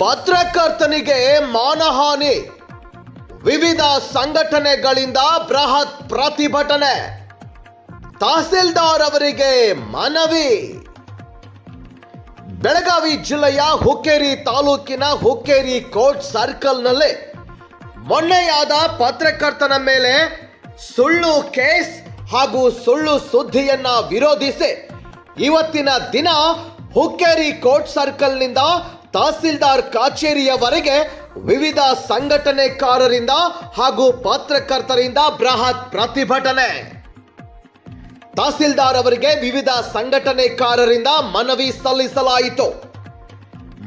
ಪತ್ರಕರ್ತನಿಗೆ ಮಾನಹಾನಿ. ವಿವಿಧ ಸಂಘಟನೆಗಳಿಂದ ಬೃಹತ್ ಪ್ರತಿಭಟನೆ. ತಹಸೀಲ್ದಾರ್ ಅವರಿಗೆ ಮನವಿ. ಬೆಳಗಾವಿ ಜಿಲ್ಲೆಯ ಹುಕ್ಕೇರಿ ತಾಲೂಕಿನ ಹುಕ್ಕೇರಿ ಕೋರ್ಟ್ ಸರ್ಕಲ್ನಲ್ಲಿ ಮೊನ್ನೆಯಾದ ಪತ್ರಕರ್ತನ ಮೇಲೆ ಸುಳ್ಳು ಕೇಸ್ ಹಾಗೂ ಸುಳ್ಳು ಸುದ್ದಿಯನ್ನ ವಿರೋಧಿಸಿ ಇವತ್ತಿನ ದಿನ ಹುಕ್ಕೇರಿ ಕೋರ್ಟ್ ಸರ್ಕಲ್ನಿಂದ ತಹಸೀಲ್ದಾರ್ ಕಚೇರಿಯವರೆಗೆ ವಿವಿಧ ಸಂಘಟನೆಕಾರರಿಂದ ಹಾಗೂ ಪತ್ರಕರ್ತರಿಂದ ಬೃಹತ್ ಪ್ರತಿಭಟನೆ. ತಹಸೀಲ್ದಾರ್ ಅವರಿಗೆ ವಿವಿಧ ಸಂಘಟನೆಕಾರರಿಂದ ಮನವಿ ಸಲ್ಲಿಸಲಾಯಿತು.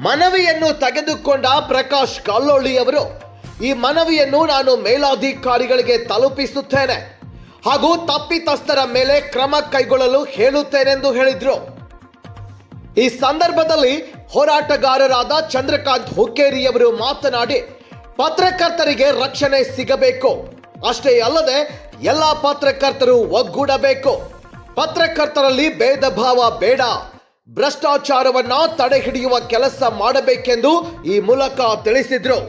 ಮನವಿಯನ್ನು ತೆಗೆದುಕೊಂಡ ಪ್ರಕಾಶ್ ಕಲ್ಲೋಳಿ ಅವರು, ಈ ಮನವಿಯನ್ನು ನಾನು ಮೇಲಾಧಿಕಾರಿಗಳಿಗೆ ತಲುಪಿಸುತ್ತೇನೆ ಹಾಗೂ ತಪ್ಪಿತಸ್ಥರ ಮೇಲೆ ಕ್ರಮ ಕೈಗೊಳ್ಳಲು ಹೇಳುತ್ತೇನೆಂದು ಹೇಳಿದ್ರು. ಈ ಸಂದರ್ಭದಲ್ಲಿ ಹೋರಾಟಗಾರರಾದ ಚಂದ್ರಕಾಂತ್ ಹುಕ್ಕೇರಿಯವರು ಮಾತನಾಡಿ, ಪತ್ರಕರ್ತರಿಗೆ ರಕ್ಷಣೆ ಸಿಗಬೇಕು. ಅಷ್ಟೇ ಅಲ್ಲದೆ, ಎಲ್ಲ ಪತ್ರಕರ್ತರು ಒಗ್ಗೂಡಬೇಕು. ಪತ್ರಕರ್ತರಲ್ಲಿ ಭೇದ ಭಾವ ಬೇಡ. ಭ್ರಷ್ಟಾಚಾರವನ್ನ ತಡೆ ಹಿಡಿಯುವ ಕೆಲಸ ಮಾಡಬೇಕೆಂದು ಈ ಮೂಲಕ ತಿಳಿಸಿದ್ರು.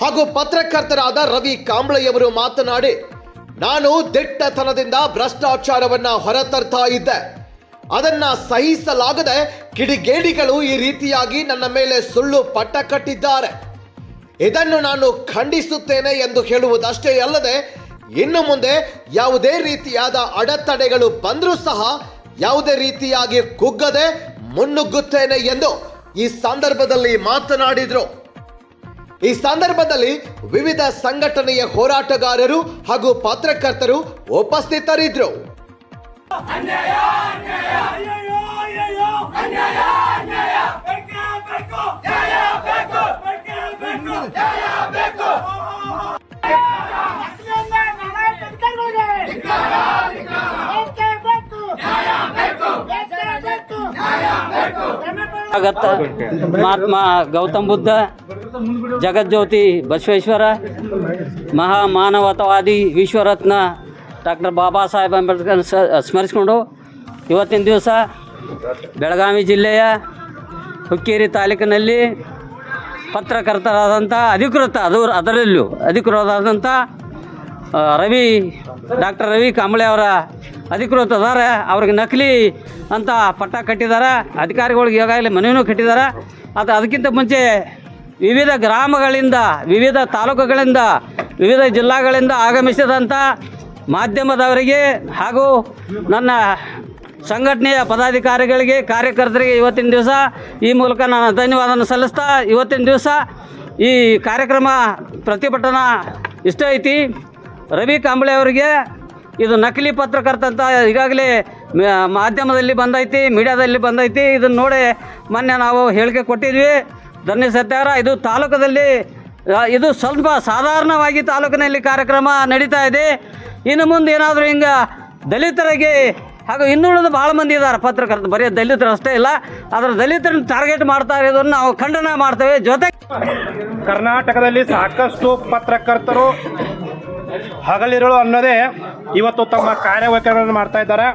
ಹಾಗೂ ಪತ್ರಕರ್ತರಾದ ರವಿ ಕಾಂಬ್ಳೆಯವರು ಮಾತನಾಡಿ, ನಾನು ದಿಟ್ಟತನದಿಂದ ಭ್ರಷ್ಟಾಚಾರವನ್ನ ಹೊರತರ್ತಾ ಇದ್ದೆ. ಅದನ್ನ ಸಹಿಸಲಾಗದೆ ಕಿಡಿಗೇಡಿಗಳು ಈ ರೀತಿಯಾಗಿ ನನ್ನ ಮೇಲೆ ಸುಳ್ಳು ಪಟ್ಟ ಕಟ್ಟಿದ್ದಾರೆ. ಇದನ್ನು ನಾನು ಖಂಡಿಸುತ್ತೇನೆ ಎಂದು ಹೇಳುವುದಷ್ಟೇ ಅಲ್ಲದೆ, ಇನ್ನು ಮುಂದೆ ಯಾವುದೇ ರೀತಿಯಾದ ಅಡೆತಡೆಗಳು ಬಂದರೂ ಸಹ ಯಾವುದೇ ರೀತಿಯಾಗಿ ಕುಗ್ಗದೆ ಮುನ್ನುಗ್ಗುತ್ತೇನೆ ಎಂದು ಈ ಸಂದರ್ಭದಲ್ಲಿ ಮಾತನಾಡಿದರು. ಈ ಸಂದರ್ಭದಲ್ಲಿ ವಿವಿಧ ಸಂಘಟನೆಯ ಹೋರಾಟಗಾರರು ಹಾಗೂ ಪತ್ರಕರ್ತರು ಉಪಸ್ಥಿತರಿದ್ದರು ಅಯ್ಯಯ್ಯೋ ಅಯ್ಯಯ್ಯೋ ಅನ್ಯಾಯ ಅನ್ಯಾಯ ಬೇಕೇ ಬೇಕು ನ್ಯಾಯ ಬೇಕು ಬೇಕೇ ಬೇಕು ನ್ಯಾಯ ಬೇಕು ಮಹಾತ್ಮ ಗೌತಮ್ ಬುದ್ಧ, ಜಗಜ್ಯೋತಿ ಬಸವೇಶ್ವರ, ಮಹಾಮಾನವತವಾದಿ ವಿಶ್ವರತ್ನ ಡಾಕ್ಟರ್ ಬಾಬಾ ಸಾಹೇಬ್ ಅಂಬೇಡ್ಕರ್ ಸ್ಮರಿಸಿಕೊಂಡು ಇವತ್ತಿನ ದಿವಸ ಬೆಳಗಾವಿ ಜಿಲ್ಲೆಯ ಹುಕ್ಕೇರಿ ತಾಲೂಕಿನಲ್ಲಿ ಪತ್ರಕರ್ತರಾದಂಥ ಅಧಿಕೃತ ಅದು ಅದರಲ್ಲೂ ಅಧಿಕೃತರಾದಂಥ ರವಿ, ಡಾಕ್ಟರ್ ರವಿ ಕಾಂಬಳೆ ಅವರ ಅಧಿಕೃತ ಅದಾರೆ ಅವ್ರಿಗೆ ನಕಲಿ ಅಂತ ಪಟ್ಟ ಕಟ್ಟಿದ್ದಾರೆ, ಅಧಿಕಾರಿಗಳಿಗೆ ಈಗಾಗಲೇ ಮನವಿನೂ ಕಟ್ಟಿದ್ದಾರೆ. ಅದು ಅದಕ್ಕಿಂತ ಮುಂಚೆ ವಿವಿಧ ಗ್ರಾಮಗಳಿಂದ, ವಿವಿಧ ತಾಲೂಕುಗಳಿಂದ, ವಿವಿಧ ಜಿಲ್ಲಾಗಳಿಂದ ಆಗಮಿಸಿದಂಥ ಮಾಧ್ಯಮದವರಿಗೆ ಹಾಗೂ ನನ್ನ ಸಂಘಟನೆಯ ಪದಾಧಿಕಾರಿಗಳಿಗೆ, ಕಾರ್ಯಕರ್ತರಿಗೆ ಇವತ್ತಿನ ದಿವಸ ಈ ಮೂಲಕ ನಾನು ಧನ್ಯವಾದವನ್ನು ಸಲ್ಲಿಸ್ತಾ ಇವತ್ತಿನ ದಿವಸ ಈ ಕಾರ್ಯಕ್ರಮ ಪ್ರತಿಭಟನಾ ಇಷ್ಟ ಐತಿ. ರವಿ ಕಾಂಬಳೆ ಅವರಿಗೆ ಇದು ನಕಲಿ ಪತ್ರಕರ್ತ ಅಂತ ಈಗಾಗಲೇ ಮಾಧ್ಯಮದಲ್ಲಿ ಬಂದೈತಿ, ಮೀಡಿಯಾದಲ್ಲಿ ಬಂದೈತಿ. ಇದನ್ನು ನೋಡಿ ಮೊನ್ನೆ ನಾವು ಹೇಳಿಕೆ ಕೊಟ್ಟಿದ್ವಿ. ಧನ್ಯ ಸತ್ಯಾರ. ಇದು ತಾಲೂಕದಲ್ಲಿ ಇದು ಸ್ವಲ್ಪ ಸಾಧಾರಣವಾಗಿ ತಾಲೂಕಿನಲ್ಲಿ ಕಾರ್ಯಕ್ರಮ ನಡೀತಾ ಇದೆ. ಇನ್ನು ಮುಂದೆ ಏನಾದರೂ ಹಿಂಗೆ ದಲಿತರಿಗೆ ಹಾಗೂ ಇನ್ನುಳಿದ ಭಾಳ ಮಂದಿ ಇದ್ದಾರೆ ಪತ್ರಕರ್ತರು. ಬರೀ ದಲಿತರು ಅಷ್ಟೇ ಇಲ್ಲ ಅದರ ದಲಿತರನ್ನು ಟಾರ್ಗೆಟ್ ಮಾಡ್ತಾ ಇರೋದನ್ನು ನಾವು ಖಂಡನ ಮಾಡ್ತೇವೆ. ಜೊತೆಗೆ ಕರ್ನಾಟಕದಲ್ಲಿ ಸಾಕಷ್ಟು ಪತ್ರಕರ್ತರು ಹಗಲಿರುಳು ಅನ್ನೋದೇ ಇವತ್ತು ತಮ್ಮ ಕಾರ್ಯವೈಖರಿಗಳನ್ನು ಮಾಡ್ತಾ ಇದ್ದಾರೆ.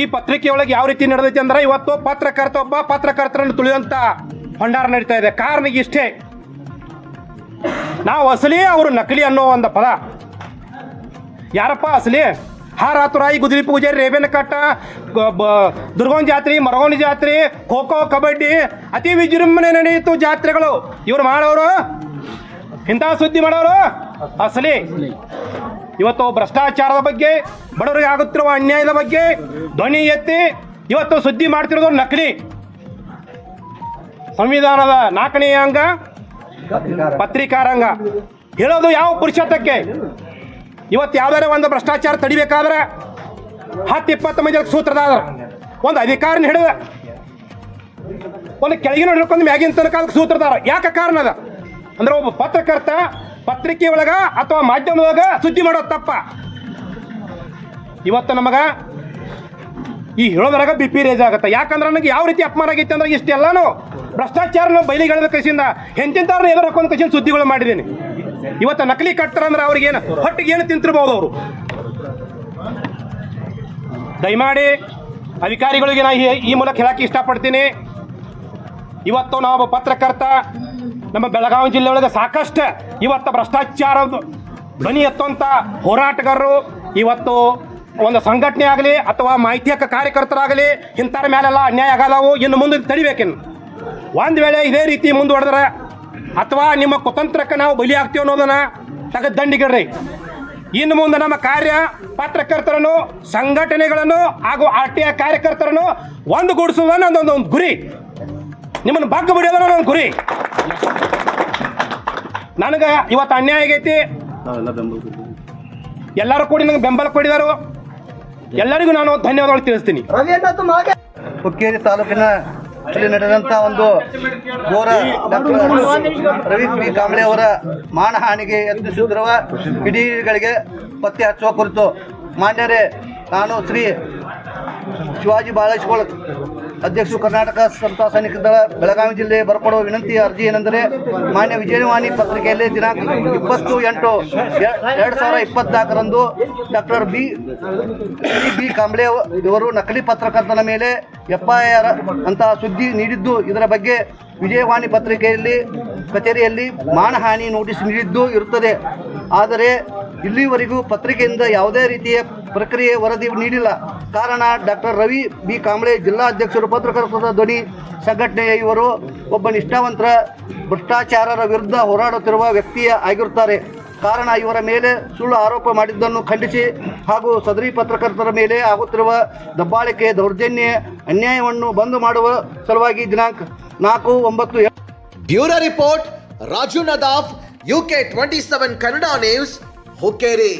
ಈ ಪತ್ರಿಕೆಯೊಳಗೆ ಯಾವ ರೀತಿ ನಡೆದೈತೆ ಅಂದ್ರೆ ಇವತ್ತು ಪತ್ರಕರ್ತ ಒಬ್ಬ ಪತ್ರಕರ್ತರನ್ನು ತುಳಿಯುವಂತ ಭಂಡಾರ ನಡೀತಾ ಇದೆ. ಕಾರಣ ಇಷ್ಟೇ. ನಾವು ಅಸಲಿ ಅವರು ನಕಲಿ ಅನ್ನೋ ಒಂದು ಪದ. ಯಾರಪ್ಪ ಅಸಲಿ? ಹಾರಾತುರಾಯಿ, ಗುದ್ರಿ ಪೂಜೆ, ರೇಬೇನ ಕಟ್ಟ ದುರ್ಗೋನ್ ಜಾತ್ರೆ, ಮರಗೋನ್ ಜಾತ್ರೆ ಖೋ ಖೋ ಕಬಡ್ಡಿ, ಅತಿ ವಿಜೃಂಭಣೆ ನಡೆಯಿತು ಜಾತ್ರೆಗಳು. ಇವ್ರು ಮಾಡೋರು? ಇಂಥ ಸುದ್ದಿ ಮಾಡೋರು? ಅಸಲಿ. ಇವತ್ತು ಭ್ರಷ್ಟಾಚಾರದ ಬಗ್ಗೆ, ಬಡವರಿಗೆ ಆಗುತ್ತಿರುವ ಅನ್ಯಾಯದ ಬಗ್ಗೆ ಧ್ವನಿ ಎತ್ತಿ ಇವತ್ತು ಸುದ್ದಿ ಮಾಡ್ತಿರೋದು ನಕಲಿ. ಸಂವಿಧಾನದ ನಾಲ್ಕನೇ ಅಂಗ ಪತ್ರಿಕಾರಂಗ. ಹೇಳೋದು ಯಾವ ಪುರುಷತ್ವಕ್ಕೆ? ಇವತ್ತು ಯಾವ್ದಾರ ಒಂದು ಭ್ರಷ್ಟಾಚಾರ ತಡಿಬೇಕಾದ್ರೆ ಹತ್ತು ಇಪ್ಪತ್ತು ಮಂದಿ ಸೂತ್ರದಾರ. ಒಂದು ಅಧಿಕಾರನ ಹಿಡಿದ ಒಂದು ಕೆಳಗಿನ ಹಿಡ್ಕೊಂಡು ಮ್ಯಾಗಿನ ತನಕ ಸೂತ್ರದಾರ. ಯಾಕೆ ಕಾರಣ ಅದ? ಅಂದ್ರೆ ಒಬ್ಬ ಪತ್ರಕರ್ತ ಪತ್ರಿಕೆ ಒಳಗ ಅಥವಾ ಮಾಧ್ಯಮದೊಳಗ ಸುದ್ದಿ ಮಾಡೋದು ತಪ್ಪ. ಇವತ್ತು ನಮಗ ಈ ಹೇಳೋದ್ರಾಗ ಬಿ ಪಿ ರೇಜ್ ಆಗುತ್ತೆ. ಯಾಕಂದ್ರೆ ನನಗೆ ಯಾವ ರೀತಿ ಅಪಮಾನ ಆಗೈತೆ ಅಂದ್ರೆ ಇಷ್ಟೆಲ್ಲಾನು ಭ್ರಷ್ಟಾಚಾರ ಬಯಲಿಗೆಳೆದ ಕಸಿಂದ ಹೆಂತಿಂತಾರನ್ನ ಎದುರು ಹಾಕೊಂಡು ಕಸಿಂದ ಸುದ್ದಿಗಳು ಮಾಡಿದ್ದೀನಿ. ಇವತ್ತು ನಕಲಿ ಕಟ್ತಾರಂದ್ರೆ ಅವ್ರಿಗೆ ಏನು ಹೊಟ್ಟಿಗೆ ಏನು ತಿಂತಿರ್ಬೋದು ಅವರು? ದಯಮಾಡಿ ಅಧಿಕಾರಿಗಳಿಗೆ ನಾ ಈ- ಮೂಲಕ ಹೇಳಕ್ಕೆ ಇಷ್ಟಪಡ್ತೀನಿ. ಇವತ್ತು ನಾವು ಪತ್ರಕರ್ತ, ನಮ್ಮ ಬೆಳಗಾವಿ ಜಿಲ್ಲೆ ಒಳಗೆ ಸಾಕಷ್ಟು ಇವತ್ತು ಭ್ರಷ್ಟಾಚಾರ ಧ್ವನಿ ಎತ್ತುವಂಥ ಹೋರಾಟಗಾರರು ಇವತ್ತು ಒಂದು ಸಂಘಟನೆ ಆಗಲಿ ಅಥವಾ ಮಾಹಿತಿ ಹಕ್ಕ ಕಾರ್ಯಕರ್ತರಾಗಲಿ ಇಂಥರ ಮೇಲೆಲ್ಲ ಅನ್ಯಾಯ ಆಗಲ್ಲವು ಇನ್ನು ಮುಂದೆ ತಡಿಬೇಕಿನ್ನು. ಒಂದು ವೇಳೆ ಇದೇ ರೀತಿ ಮುಂದುವರೆದ್ರೆ ಅಥವಾ ನಿಮ್ಮ ಕುತಂತ್ರಕ್ಕೆ ನಾವು ಬಲಿ ಆಗ್ತೀವಿ ಅನ್ನೋದನ್ನ ತೆಗೆದು ದಂಡಿಗಿಡ್ರಿ. ಇನ್ನು ಮುಂದೆ ನಮ್ಮ ಕಾರ್ಯ ಪತ್ರಕರ್ತರನ್ನು ಸಂಘಟನೆಗಳನ್ನು ಹಾಗೂ ಆರ್ ಟಿ ಐ ಕಾರ್ಯಕರ್ತರನ್ನು ಒಂದುಗೂಡಿಸುವ ನನ್ನೊಂದು ಒಂದು ಗುರಿ. ನಿಮ್ಮನ್ನು ಬಗ್ಗ ಬಿಡೋದನ್ನ ಗುರಿ. ನನಗೆ ಇವತ್ತು ಅನ್ಯಾಯ ಆಗೈತಿ. ಎಲ್ಲರೂ ಕೂಡಿ ನನಗೆ ಬೆಂಬಲ ಕೊಡಿದಾರು. ಎಲ್ಲರಿಗೂ ನಾನು ಧನ್ಯವಾದಗಳು ತಿಳಿಸ್ತೀನಿ. ಹುಕ್ಕೇರಿ ತಾಲೂಕಿನ ಅಲ್ಲಿ ನಡೆದಂತ ಒಂದು ಘೋರ ಡಾಕ್ಟರ್ ರವಿ ಬಿ ಕಾಂಬ್ಳೆ ಅವರ ಮಾನಹಾನಿಗೆ ಯತ್ನಿಸುತ್ತಿರುವ ಕಿಡಿಗಳಿಗೆ ಪತ್ತೆ ಹಚ್ಚುವ ಕುರಿತು ಮಾನ್ಯರೇ, ನಾನು ಶ್ರೀ ಶಿವಾಜಿ ಬಾಳೇಶ್ವರ ಅಧ್ಯಕ್ಷರು ಕರ್ನಾಟಕ ಸಂತ ಸೈನಿಕ ದಳ, ಬೆಳಗಾವಿ ಜಿಲ್ಲೆ ಬರಪಡುವ ವಿನಂತಿ ಅರ್ಜಿ ಏನೆಂದರೆ ಮಾನ್ಯ ವಿಜಯವಾಣಿ ಪತ್ರಿಕೆಯಲ್ಲಿ ದಿನಾಂಕ ಇಪ್ಪತ್ತು ಎಂಟು ಎರಡು ಸಾವಿರ ಇಪ್ಪತ್ನಾಲ್ಕರಂದು ಡಾಕ್ಟರ್ ಬಿ ಬಿ ಕಾಂಬ್ಳೆ ಇವರು ನಕಲಿ ಪತ್ರಕರ್ತನ ಮೇಲೆ ಎಫ್ಐಆರ್ ಅಂತಹ ಸುದ್ದಿ ನೀಡಿದ್ದು. ಇದರ ಬಗ್ಗೆ ವಿಜಯವಾಣಿ ಪತ್ರಿಕೆಯಲ್ಲಿ, ಕಚೇರಿಯಲ್ಲಿ ಮಾನಹಾನಿ ನೋಟಿಸ್ ನೀಡಿದ್ದು ಇರುತ್ತದೆ. ಆದರೆ ಇಲ್ಲಿವರೆಗೂ ಪತ್ರಿಕೆಯಿಂದ ಯಾವುದೇ ರೀತಿಯ ಪ್ರಕ್ರಿಯೆ ವರದಿ ನೀಡಿಲ್ಲ. ಕಾರಣ ಡಾಕ್ಟರ್ ರವಿ ಬಿ. ಕಾಂಬ್ಳೆ ಜಿಲ್ಲಾ ಅಧ್ಯಕ್ಷರು ಪತ್ರಕರ್ತರ ಧ್ವನಿ, ಸಂಘಟನೆಯ ಇವರು ಒಬ್ಬ ನಿಷ್ಠಾವಂತರ ಭ್ರಷ್ಟಾಚಾರರ ವಿರುದ್ಧ ಹೋರಾಡುತ್ತಿರುವ ವ್ಯಕ್ತಿಯ ಆಗಿರುತ್ತಾರೆ. ಕಾರಣ ಇವರ ಮೇಲೆ ಸುಳ್ಳು ಆರೋಪ ಮಾಡಿದ್ದನ್ನು ಖಂಡಿಸಿ ಹಾಗೂ ಸದರಿ ಪತ್ರಕರ್ತರ ಮೇಲೆ ಆಗುತ್ತಿರುವ ದಬ್ಬಾಳಿಕೆ ದೌರ್ಜನ್ಯ, ಅನ್ಯಾಯವನ್ನು ಬಂದ್ ಮಾಡುವ ಸಲುವಾಗಿ ದಿನಾಂಕ ನಾಲ್ಕು, ಒಂಬತ್ತು bureau report, Raju Nadaf, UK twenty seven Kannada news, Hukkeri.